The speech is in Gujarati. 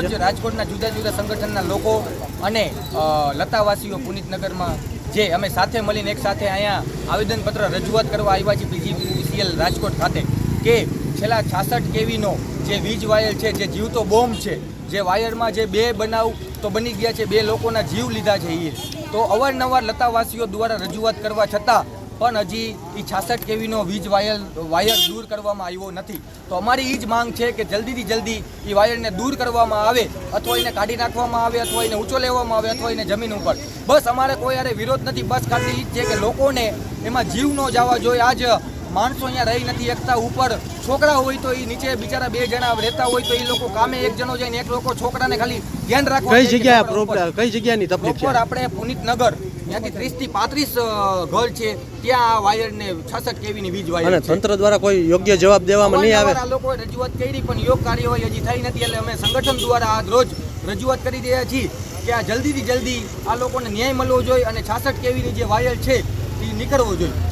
આજરોજ રાજકોટના જુદા જુદા સંગઠનના લોકો અને લતાવાસીઓ પુનિતનગરમાં જે અમે સાથે મળીને એક સાથે અહીંયા આવેદનપત્ર રજૂઆત કરવા આવ્યા છીએ પીજીપીસીએલ રાજકોટ ખાતે કે છેલ્લા છાસઠ કેવીનો જે વીજ વાયર છે, જે જીવતો બોમ્બ છે, જે વાયરમાં જે બે બનાવ તો બની ગયા છે, બે લોકોના જીવ લીધા છે એ તો અવારનવાર લતાવાસીઓ દ્વારા રજૂઆત કરવા છતાં પણ હજી એ છાસઠ કેવીનો વીજ વાયર વાયર દૂર કરવામાં આવ્યો નથી. તો અમારી એ જ માંગ છે કે જલ્દીથી જલ્દી એ વાયરને દૂર કરવામાં આવે અથવા એને કાઢી નાખવામાં આવે અથવા એને ઊંચો લેવામાં આવે અથવા એને જમીન ઉપર. બસ અમારે કોઈ યારે વિરોધ નથી બસ ખાલી એ જ છે કે લોકોને એમાં જીવ ન જવા જોઈએ. આજ માણસો અહીંયા રહી નથી એકતા ઉપર છોકરા હોય તો એ નીચે બિચારા બે જણા રહેતા હોય તો એ લોકો કામે એક જણો જાય ને એક લોકો છોકરાને ખાલી ધ્યાન રાખવા કઈ. પ્રોબ્લેમ કઈ જગ્યાની તકલીફ આપણે પુનિતનગર ત્યાંથી ત્રીસથી પાંત્રીસ ઘર છે. ત્યાં આ વાયર ને છાસઠ કેવી ની વીજ વાયર અને તંત્ર દ્વારા કોઈ યોગ્ય જવાબ દેવામાં નહીં આવે? લોકોએ રજૂઆત કરી પણ યોગ કાર્યવાહી હજી થઈ નથી. એટલે અમે સંગઠન દ્વારા આજ રોજ રજૂઆત કરી રહ્યા છીએ કે આ જલ્દીથી જલ્દી આ લોકોને ન્યાય મળવો જોઈએ અને છાસઠ કેવીની જે વાયર છે એ નીકળવો જોઈએ.